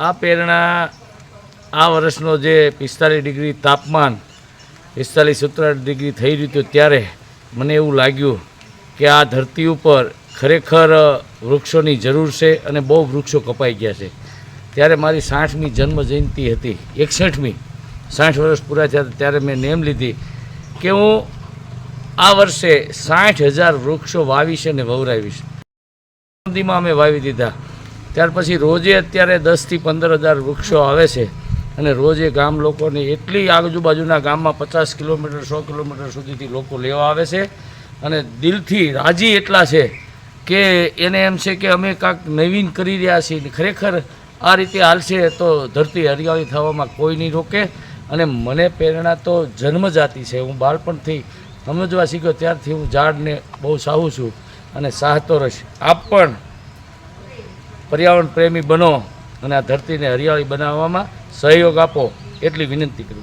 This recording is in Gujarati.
આ પ્રેરણા આ વર્ષનો જે પિસ્તાલીસ ડિગ્રી તાપમાન, પિસ્તાલીસ સત્તર ડિગ્રી થઈ રહ્યું હતું ત્યારે મને એવું લાગ્યું કે આ ધરતી ઉપર ખરેખર વૃક્ષોની જરૂર છે અને બહુ વૃક્ષો કપાઈ ગયા છે. ત્યારે મારી સાઠમી જન્મ જયંતિ હતી, એકસઠમી. સાઠ વર્ષ પૂરા થયા ત્યારે મેં નેમ લીધી કે હું આ વર્ષે સાઠ હજાર વૃક્ષો વાવીશ અને વવરાવીશ. નદીમાં અમે વાવી દીધા. ત્યાર પછી રોજે અત્યારે દસથી પંદર હજાર વૃક્ષો આવે છે અને રોજે ગામ લોકોને એટલી આજુબાજુના ગામમાં પચાસ કિલોમીટર, સો કિલોમીટર સુધીથી લોકો લેવા આવે છે. અને દિલથી રાજી એટલા છે કે એને એમ છે કે અમે કાંક નવીન કરી રહ્યા છીએ ખરેખર આ રીતે હાલશે તો ધરતી હરિયાળી થવામાં કોઈ નહીં રોકે. અને મને પ્રેરણા તો જન્મજાતિ છે. હું બાળપણથી સમજવા શીખ્યો, ત્યારથી હું ઝાડને બહુ સાહું છું અને સાહતો રહીશ આપ પણ પર્યાવરણ પ્રેમી બનો અને આ ધરતીને હરિયાળી બનાવવામાં સહયોગ આપો એટલી વિનંતી કરું